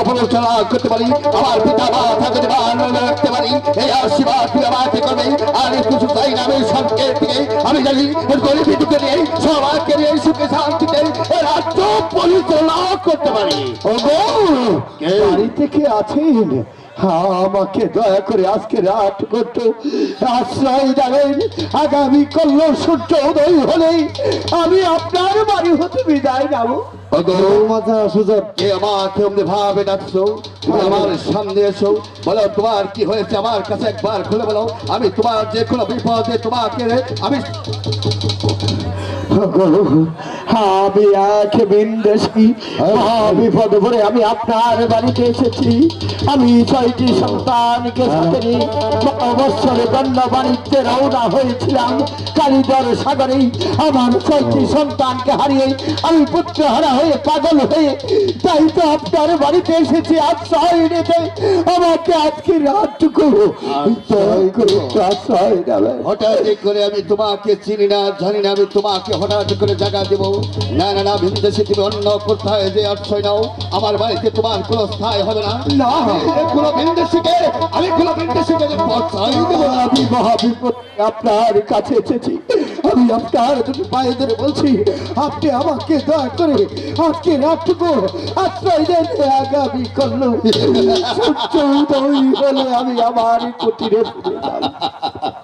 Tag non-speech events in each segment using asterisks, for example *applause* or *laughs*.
সফলতা করতে পারি? আমার পিতা যদি ভালো রাখতে পারি। এই আশীর্বাদ তুই আমাকে করবে। আর কিছু চাই না আমি সবকে আমি জানি গরিবী নিয়ে সবাইকে নিয়ে সুখে শান্তিতে রাজ্য পরিচালনা করতে পারি। আছেন? আমাকে দয়া করে আজকে রাত করতো আশ্রয় দেবেন। আগামী কল্ল সূর্য উদয় হলেই আমি আপনার বাড়ি হতে বিদায় নেব। ওগো মাথা সুযোগ কে আমাকে অমনি তুমি আমার সামনে বলো তোমার কি হয়েছে আমার কাছে একবার খুলে বলো, আমি তোমার যে কোনো বিপদে তোমাকে আমি আমি এক বিন্দেশি বিপদ ভরে আমি আপনার বাড়িতে এসেছি। আমি ছয়টি সন্তানকে সাথে নিয়ে অবসরে গণ্য বাণিজ্যে রওনা হয়েছিলাম। কালিদর সাগরে আমার ছয়টি সন্তানকে হারিয়ে আমি পুত্র হারা হয়ে পাগল হয়ে তাই তো আপনার বাড়িতে এসেছি। আশ্রয় নিতে আমাকে আজকে রাতটুকু দয়া করে একটু আশ্রয় হঠাৎ করে আমি তোমাকে চিনি না জানি না আমি তোমাকে হঠাৎ করে জায়গা দেবো। না না না বিদেশে তুমি অন্য কোথায় যে আশ্রয় নাও। আমার বাড়িতে তোমার কোনো স্থায় হবে না। কোনো বিদেশিকে আমি কোনো প্রশ্রয় আমি মহাবিপদ আপনার কাছে এসেছি। আমি আপনার দুটো পায়ে ধরে বলছি আপনি আমাকে দয়া করে আজকে রাতটুকু আশ্রয় দেন আগামী করল সূর্য উদয় হলে আমি আমার কুটিরে ফিরে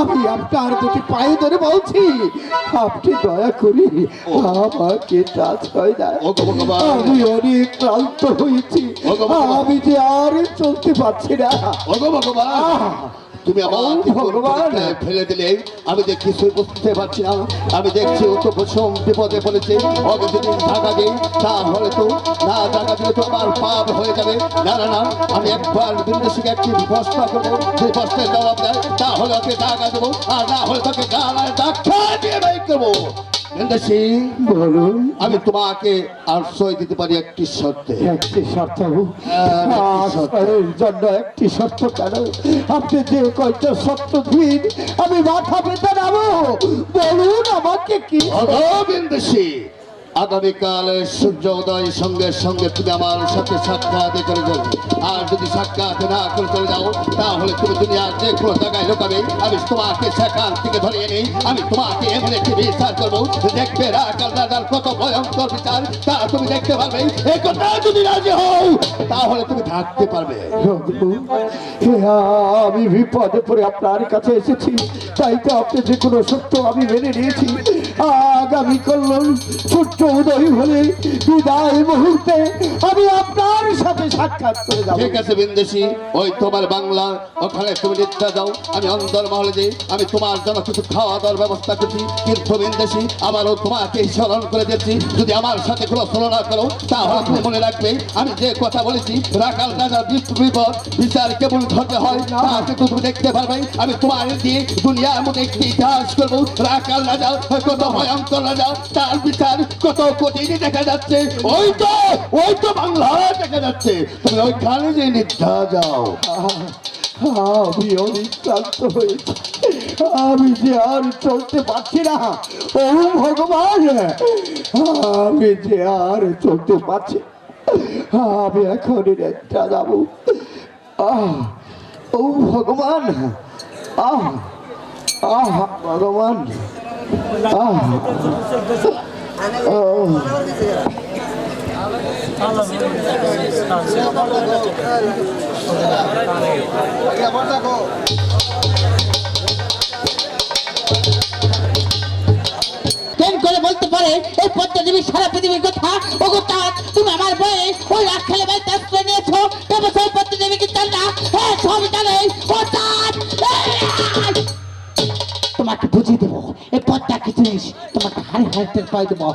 আমি আপনার দুটি পায়ে ধরে বলছি আপনি দয়া করে আমাকে আমি অনেক ক্লান্ত হয়েছি। আমি যে আর চলতে পারছি না। ভগবান। তুমি ভগবান। ফেলে দিলে। আমি দেখি কিছুই বুঝতে পারছি না। আমি দেখছি ও তো প্রথম বিপদে পড়েছে। ওকে যদি টাকা দিই তাহলে তো না টাকা দিলে তো আমার পাপ হয়ে যাবে। না না না আমি একবার বিদেশিকে একটি প্রশ্ন করব। সেই প্রশ্নের জবাব দেয় তাহলে ওকে টাকা দেবো। আর না হলে তোকে গালায় ডাক্তার দিয়ে বের করব। বলুন। আমি তোমাকে আশ্রয় দিতে পারি একটি শর্তে। একটি শর্ত হ্যাঁ, জন্য একটি শর্ত কেন? আপনি যে কয়টা শর্ত দিন আমি মাথা পেতে নামো। বলুন আমাকে কি অগোবিন্দেশী আগামীকাল সূর্য উদয় সঙ্গে সঙ্গে তুমি আমার সাথে সাক্ষাৎ করে যাও। আর যদি সাক্ষাৎ না করে চলে যাও, তাহলে তুমি দুনিয়ার যে কোনো জায়গায় লোকাবে। আমি তোমাকে সেখান থেকে ধরিয়ে নেই। আমি তোমাকে এমন একটি বিচার করব, দেখবে রাখাল দাদার কত ভয়ঙ্কর বিচার, তা তুমি দেখতে পারবে। এই কথা যদি রাজি হও, তাহলে তুমি থাকতে পারবে। আমি বিপদে পড়ে আপনার কাছে এসেছি। তাই তো আপনি যে কোনো সত্য আমি মেনে নিয়েছি। আগামী করলাম সূর্য উদয় হলে বিদায় মুহূর্তে আমি আপনার সাথে সাক্ষাৎ করে যাব। ঠিক আছে ওই তোমার বাংলা, ওখানে তুমি আমি মহলে যাই আমি তোমার জন্য কিছু খাওয়া দাওয়ার ব্যবস্থা করছি। কিন্তু আবারও তোমাকে স্মরণ করে দিচ্ছি। যদি আমার সাথে কোনো তুলনা করো, তাহলে তুমি মনে রাখবে, আমি যে কথা বলেছি, রাখাল বিপ- বিপদ বিচার কেবল ধরতে হয়, তা কিন্তু তুমি দেখতে পারবে। আমি তোমার দিয়ে দুনিয়ার মধ্যে একটি ইতিহাস করব। রাখাল রাজা, কত ভয়ঙ্কর রাজা, তার বিচার কত কঠিন দেখা যাচ্ছে, ওই তো ওই তো বাংলা দেখা যাচ্ছে। তুমি ওইখানে যে নিদ্রা, যাও। আমি অনেক ক্লান্ত হয়েছি আমি যে আর চলতে পারছি না ও ভগবান। আমি যে আর চলতে পারছি। আমি এখন একটা যাব। আহ, ও ভগবান, আহ আহ, ভগবান, আহ। করে বলতে পারে, এই পদ্মা সারা পৃথিবীর কথা। ও কথা তুমি আমার বয়ে ওই রাত খেলে বাড়িতে আশ্রয় নিয়েছো। তবে সেই পদ্মা কি জান হ্যাঁ সব জানে! তোমাকে বুঝিয়ে দেবো। এই পদ্মা কি জিনিস? তোমাকে হাড়ি হাড়িতে পাই দেবো।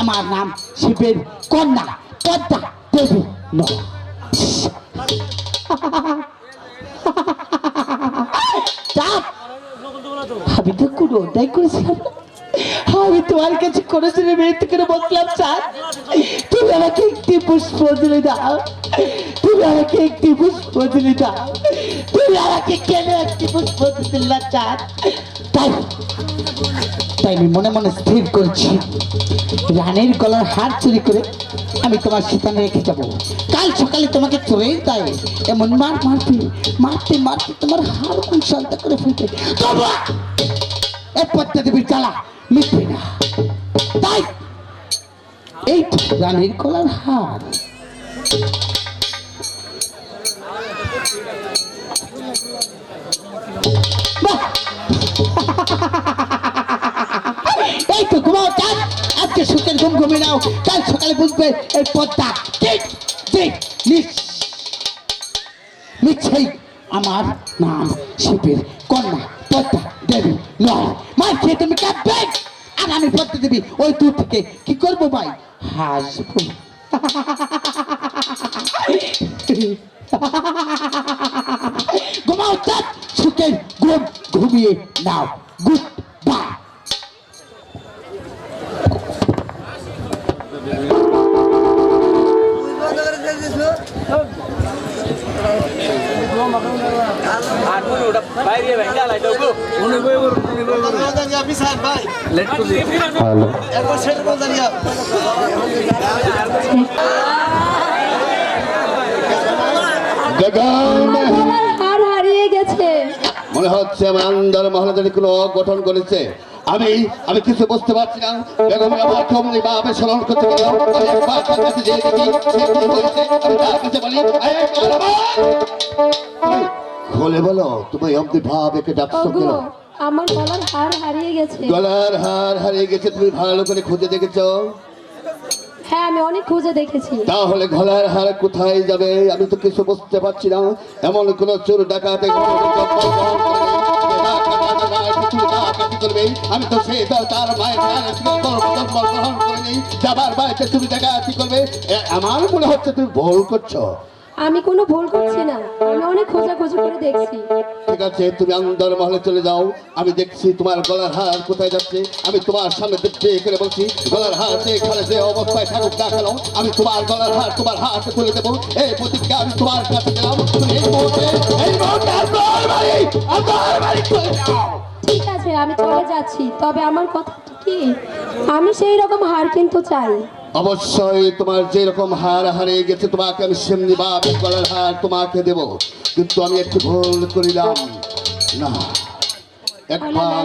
আমার নাম শিবের কন্যা পদ্মা দেবী আমি তো করেছিলাম তোমার কাছে দাও। তুমি আমাকে একটি পুষ্প দিলে দাও তুমি আমাকে কেন একটি পুষ্প দিলে না তাই তাই আমি মনে মনে স্থির করছি। রানের গলার হার চুরি করে আমি তোমার সেখানে রেখে যাব। কাল সকালে তোমাকে চলে তাই এমন মার মারতে মারতে মারতে তোমার হার কুশলতা করে ফেলতে। এই পদ্মা দেবীর জ্বালা মিটবে না। তাই, এই রানীর গলার হার। ঘুমিয়ে নাও কাল সকালে বুঝবে এই পদ্মা ঠিক ঠিক, নিশ্চয়ই। আমার নাম শিবের কন্যা, পদ্মা দেবী নয়। মার খেয়ে তুমি কাঁদবে? আর আমি পদ্মা দেবী ওই দূর থেকে কি করব ভাই? হাসবো। ঘুমাও চাঁদ সুখের ঘুম ঘুমিয়ে নাও। গুড বাই হ্যালো গগন আমার হার হারিয়ে গেছে মনে হচ্ছে আমার আন্দার মহারাজারি কোনো অঘটন করেছে আমি আমি কিছু বুঝতে পারছি না। বেগম আমার কমনি স্মরণ করতে গেল আমি একবার তার কাছে যেয়ে দেখি সে কি বলছে? আমি তার কাছে বলি বলো তুমি অব্দি ভাবে ডাকছো কেন? আমার গলার হার হারিয়ে গেছে। গলার হার হারিয়ে গেছে তুমি ভালো করে খুঁজে দেখেছ? হ্যাঁ আমি অনেক খুঁজে দেখেছি। তাহলে গলার হার কোথায় যাবে? আমি তো কিছু বুঝতে পারছি না। এমন কোন চোর ডাকাতে আমি তো সে তার মায়ের গায়ে তুমি জন্ম যাবার বাড়িতে তুমি ডাকাতি করবে। আমার মনে হচ্ছে তুমি ভুল করছ। আমি কোনো ভুল করছি না। আমি অনেক খোঁজাখুঁজি করে দেখছি। ঠিক আছে তুমি আন্দর মহলে চলে যাও। আমি দেখছি তোমার গলার হার কোথায় যাচ্ছে। আমি তোমার সামনে দেখতে করে বলছি গলার হার এখানে যে অবস্থায় থাকুক না কেন আমি তোমার গলার হার তোমার হাতে তুলে দেবো। এই প্রতিজ্ঞা আমি তোমার কাছে দিলাম। তুমি এই মুহূর্তে এই মুহূর্তে আন্দর বাড়ি আন্দর বাড়ি চলে যাও। ঠিক আছে আমি চলে যাচ্ছি। তবে আমার কথা কি? আমি সেই রকম হার কিন্তু চাই। অবশ্যই তোমার যে রকম হার হারিয়ে গেছে তোমাকে আমি সেমনি বা গলার হার তোমাকে দেব। কিন্তু আমি একটু ভুল করিলাম। না। একবার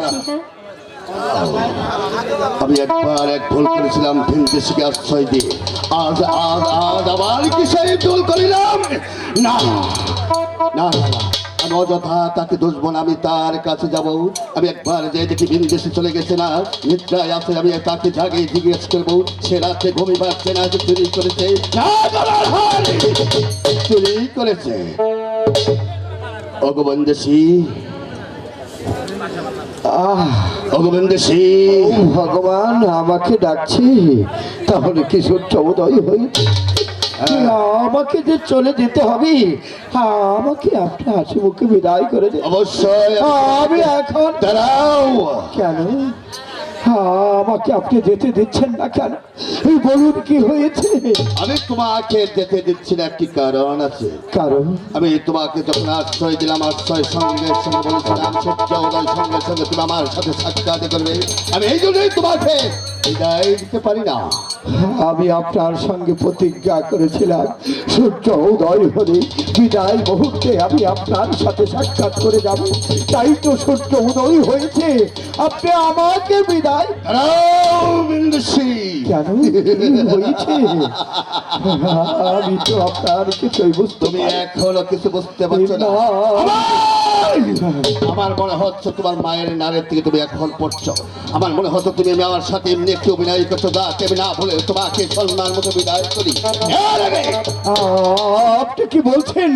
আমি একবার এক ভুল করেছিলাম ভিনদেশকে আশ্রয় দিয়ে। আজ আজ আজ আবার কি সেই ভুল করিলাম? না না, না। আমি অযথা তাকে দোষব না আমি তার কাছে যাব আমি একবার যে দেখি ভিনদেশে চলে গেছে না নিদ্রায় আছে আমি তাকে জাগে জিজ্ঞেস করব সে রাতে ঘুমি পাচ্ছে না চুরি করেছে চুরি করেছে ভগবান আমাকে ডাকছে তাহলে কি সত্য উদয় হয়েছে আমাকে যে চলে যেতে হবে আমাকে আপনার হাসি মুখে বিদায় করে দিন অবশ্যই। আমি এখন দাঁড়াও। কেন? আমাকে আপনি যেতে দিচ্ছেন না কেন? বলুন কি হয়েছে? আমি তোমাকে যেতে দিচ্ছি না একটি কারণ আছে? কারণ? আমি তোমাকে যখন আশ্রয় দিলাম আশ্রয় সঙ্গে সঙ্গে বলেছিলাম সূর্য উদয় সঙ্গে সঙ্গে তুমি আমার সাথে সাক্ষাৎ করবে। আমি এই জন্যই তোমাকে বিদায় দিতে পারি না। আমি আপনার সঙ্গে প্রতিজ্ঞা করেছিলাম সূর্য উদয় হলে বিদায় মুহূর্তে আমি আপনার সাথে সাক্ষাৎ করে যাব। তাই তো সূর্য উদয় হয়েছে। আপনি আমাকে বিদায় বিন্দুশ্রী। কেন হয়েছে আমি তো আপনার কিছুই বুঝতে তুমি এখনও কিছু বুঝতে পারছ না। আমার মনে হচ্ছে তোমার মায়ের নারের থেকে তুমি এখন পড়ছো। আমার মনে হচ্ছে তুমি আমি আমার সাথে এমনি একটু অভিনয় করছ যা আমি না বলে তোমাকে সম্মান মতো বিদায় করি। আপনি কি বলছেন?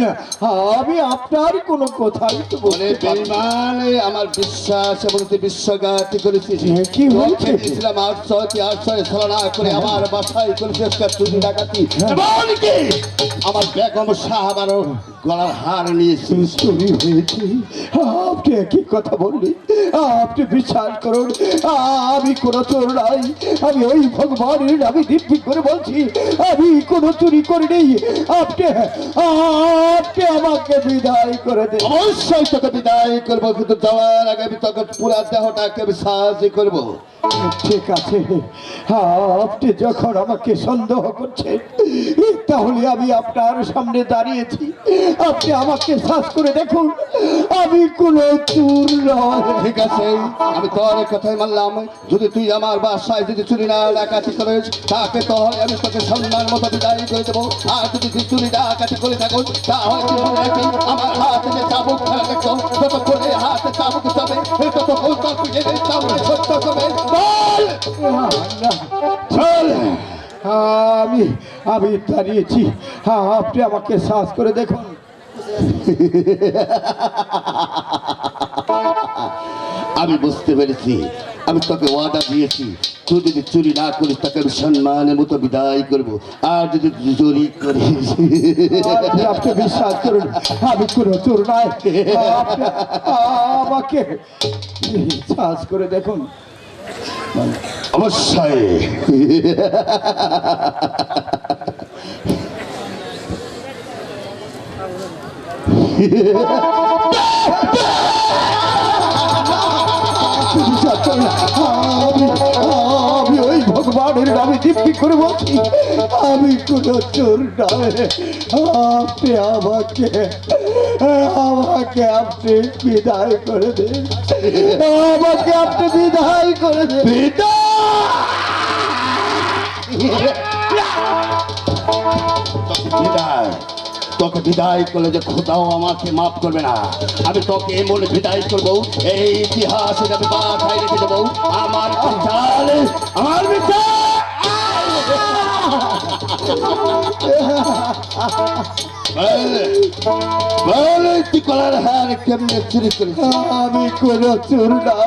আমি আপনার কোনো কথাই তো বলে বলতে পারি না। বেইমানে আমার বিশ্বাস এবং তুই বিশ্বাসঘাতি করেছিস হ্যাঁ, কি হয়েছে? দিয়েছিলাম আশ্রয় তুই আশ্রয় ছলনা করে আমার বাসায় করেছিস চুরি ডাকাতি। এমনকি আমার বেগম সাহাবারও গলার হার নিয়েছি চুরি হয়েছে। আপনি একই কথা আপনি বিশ্বাস করুন, আমি কোনো চোর নাই। আমি ওই ভগবানের আমি দিব্যি করে বলছি, আমি কোনো চুরি করিনি আপনি আপনি আমাকে বিদায় করে দেন। অবশ্যই তোকে বিদায় করব, কিন্তু যাওয়ার আগে আমি তোকে পুরা দেহটাকে সাহায্য করব। ঠিক আছে। আপনি যখন আমাকে সন্দেহ করছেন, তাহলে আমি আপনার সামনে দাঁড়িয়েছি। আপনি আমাকে শ্বাস করে দেখুন আমি কোনো চুর নয় ঠিক আছে আমি তোর কথাই মানলাম। যদি তুই আমার বাসায় যদি চুরি না ডাকাতি করিস তাকে তাহলে আমি তোকে সম্মান মতো বিদায় করে দেবো। আর যদি তুই চুরি ডাকাতি করে থাকো তাহলে আমার হাতে যে চাবুক খেলা দেখতো ততক্ষণে হাতে চাবুক যাবে ততক্ষণ তোর তুই এই চাবুক সত্য করবে বল! চল! আমি আমি দাঁড়িয়েছি হ্যাঁ আপনি আমাকে শ্বাস করে দেখুন। *laughs* আমি বুঝতে পেরেছি। আমি তোকে ওয়াদা দিয়েছি। তুই যদি চুরি না করিস তাকে আমি সম্মানের মতো বিদায় করব। আর যদি চুরি করিস আপনি বিশ্বাস করুন আমি কোনো চোর আপনি আমাকে শ্বাস করে দেখুন। অবশ্যই বিশ্বাস করুন আমি ওই ভগবানের নামে দিব্যি করে বলছি, আমি কোনো চোর নয়। আপনি আমাকে আমাকে আপনি বিদায় করে দিন। আমাকে আপনি বিদায় করে দিন। বিদায়। তোকে বিদায় করলে যে খোদাও আমাকে মাফ করবে না। আমি তোকে এমন বিদায় করব। এই ইতিহাসে আমি মাথায় রেখে দেবো আমার আমার বিচার তুই চুরি করেছিস আমি কোনো চোর না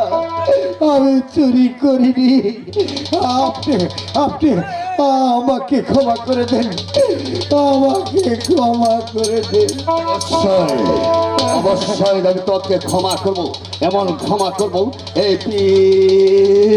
আমি চুরি করিনি আপনি আপনি আমাকে ক্ষমা করে দেন আমাকে ক্ষমা করে দেন অবশ্যই আমি তোকে ক্ষমা করব এমন ক্ষমা করব এই পি-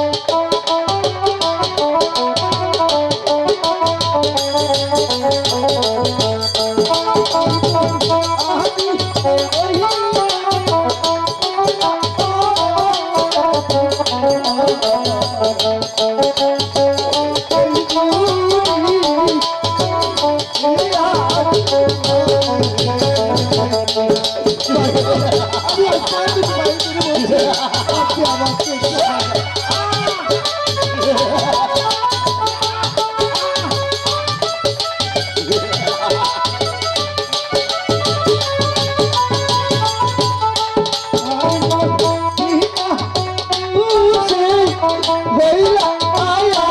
भैया आया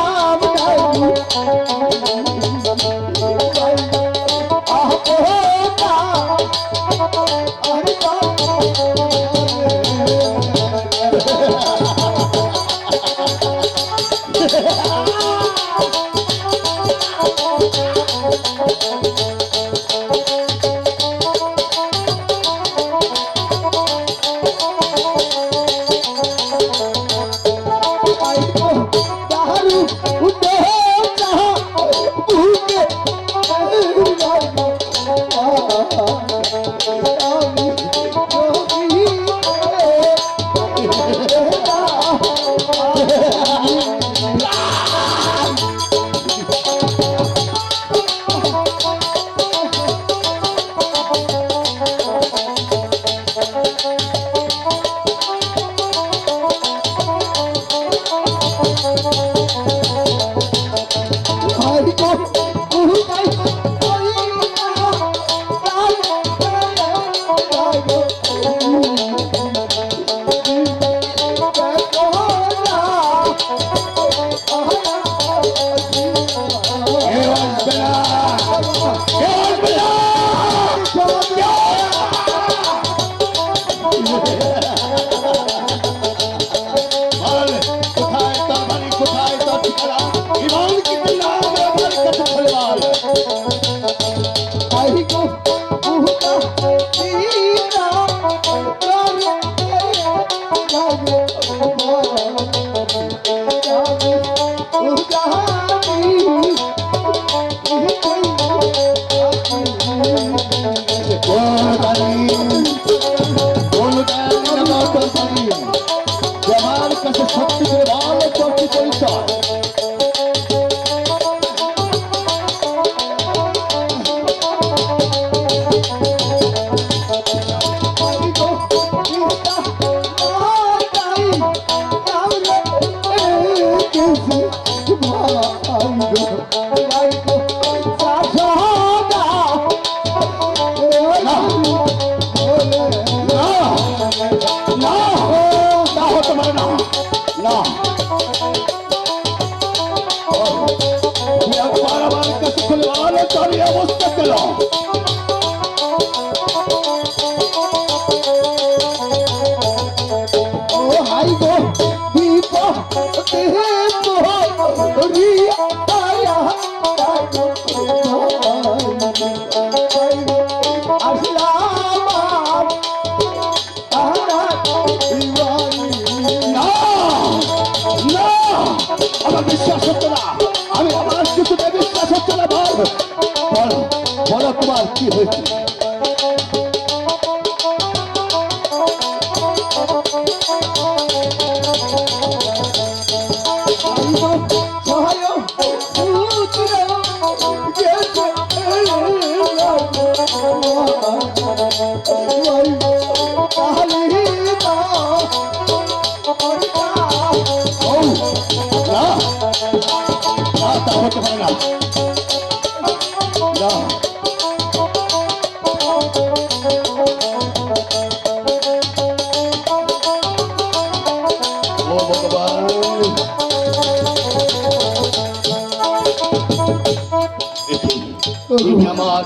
তোমার কি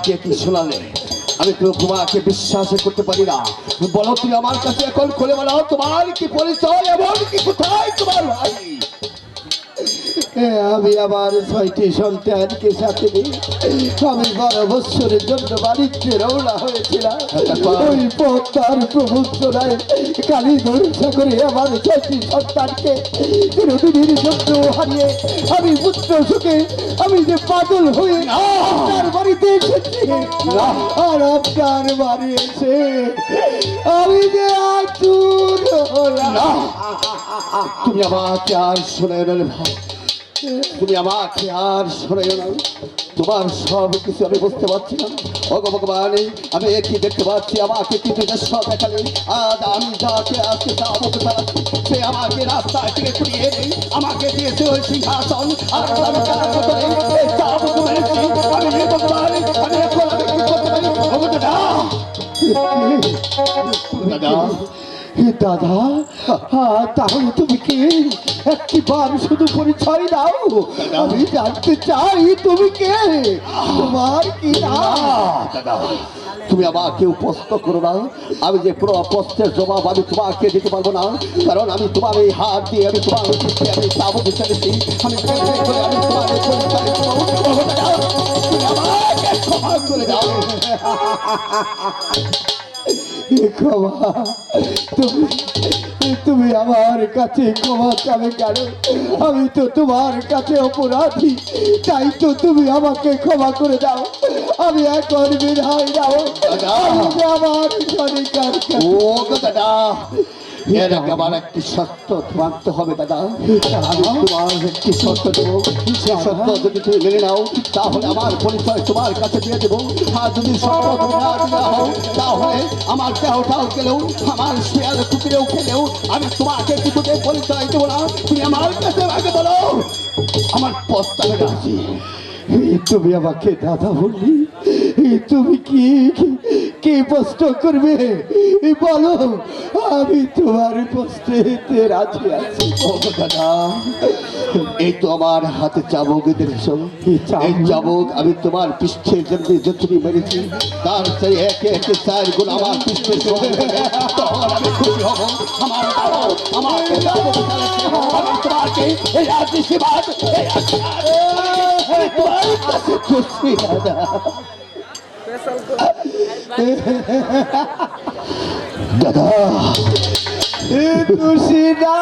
আমাকে কি শোনালে? আমি তো তোমাকে বিশ্বাস করতে পারি না। বলো তুমি আমার কাছে এখন খুলে বলো, তোমার কি পরিচয়? এমন কি কোথায় তোমার ভাই? আমি আমার ছয়টি সন্তানকে সাথে নিয়ে আমি বারো বছরের জন্য বাড়িতে রওনা হয়েছিলাম ওই প্রবঞ্চনায় কালী ধর্ষা করে আমার ছয়টি সন্তানকে বিনোদিনীর জন্য হারিয়ে আমি পুত্র সুখে আমি যে পাগল হয়ে আপনার বাড়িতে এসেছি আর আপনার বাড়ি এসে আমি যে হলাম তুমি আমাকে আর শোনায় না রে ভাই তুমি আমাকে আর শোনায় না। তোমার সব কিছু আমি বুঝতে পারছি না। ভগ ভগবান, আমি একই দেখতে পাচ্ছি? আমাকে কিছু সব দেখালে আজ আমি যাকে আজকে যাব চালাচ্ছি, সে আমাকে রাস্তায় থেকে কুড়িয়ে এনে আমাকে দিয়েছে ওই সিংহাসন। আর দাদা দাদা তাহলে তুমি কি একটি বার শুধু পরিচয় দাও? আমি জানতে চাই তুমি কে? তোমার কি তুমি আমাকে উপস্থ করো না। আমি যে পুরো অপস্থের জবাব আমি তোমাকে দিতে পারব না। কারণ আমি তোমার এই হাত দিয়ে, আমি তোমার আমি চাবুক ছেড়েছি আমি তোমার করে দাও। ক্ষমা। তুমি তুমি আমার কাছে ক্ষমা চাবে কেন? আমি তো তোমার কাছে অপরাধী। তাই তো তুমি আমাকে ক্ষমা করে দাও। আমি এখন বিধায় দাও। আমি আমার সরকার ও আমার একটি হবে, দাদা। একটি তুমি মেনে নাও, তাহলে আমার পরিচয় তোমার কাছে দিয়ে দেবো। যদি সত্য তাহলে আমার গেলেও আমার খেলেও আমি তোমাকে পরিচয় আমার কাছে আমার তুমি আমাকে দাদা বললি। তুমি কি কি প্রশ্ন করবে? বলো আমি তোমার প্রশ্নেতে রাজি আছি এই তো আমার হাতে চাবুক দেখেছ এই চাবুক আমি তোমার পৃষ্ঠের জন্য যতটি মেরেছি। তার সেই একে একে চার গুণ আমার সঙ্গে তখন আমি খুশি হব। আমার দাও আমাকে চাবুক চালাচ্ছে আমি তোমাকে এই আশীর্বাদ এই আশীর্বাদ। তোমার কাছে খুশি দাদা দাদা। তুষিদা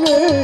করবে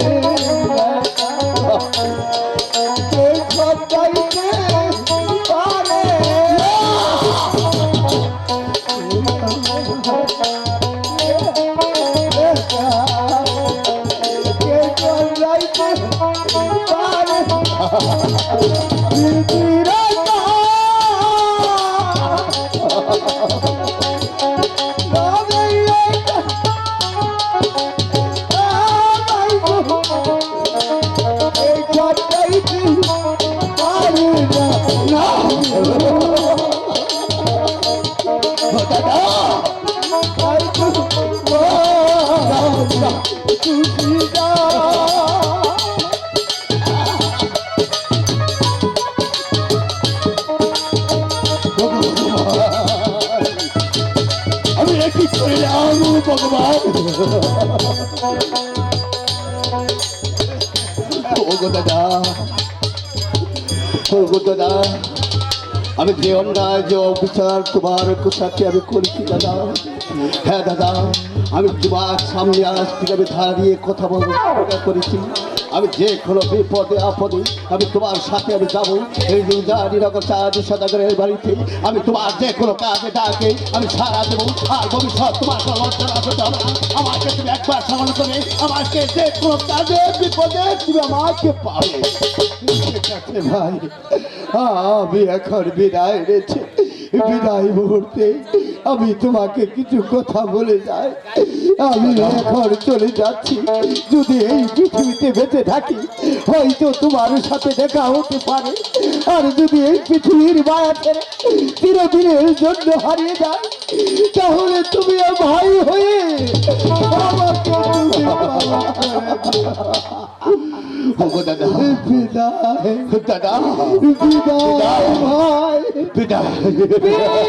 আমি যে অন্যায় যে অবিচার তোমার কোথাকে আমি করেছি দাদা। হ্যাঁ দাদা। আমি তোমার সামনে আজ থেকে আমি দাঁড়িয়ে কথা বলব করেছি। আমি যে কোনো বিপদে, আপদে আমি তোমার সাথে আমি যাব। এই বাড়িতে আমি তোমার যে কোনো কাজে ডাকে, আমি সারা দেবো। আর ভবিষ্যৎ তোমার। আমাকে তুমি একবার সামান্য করে আমাকে যে কোনো কাজে, বিপদে তুমি আমাকে পাবে। ভাই আমি এখন বিদায় নিয়েছি বিদায় মুহূর্তে আমি তোমাকে কিছু কথা বলে যাই। আমি এখন চলে যাচ্ছি। যদি এই পৃথিবীতে বেঁচে থাকি, হয়তো তোমার সাথে দেখা হতে পারে। আর যদি এই পৃথিবীর মায়া ছেড়ে চিরদিনের জন্য হারিয়ে যায় তাহলে তুমি ভাই হয়ে আমাকে তুমি। ওগো দাদা। বিদায়। দাদা। বিদায় ভাই। বিদায়। বিদায়।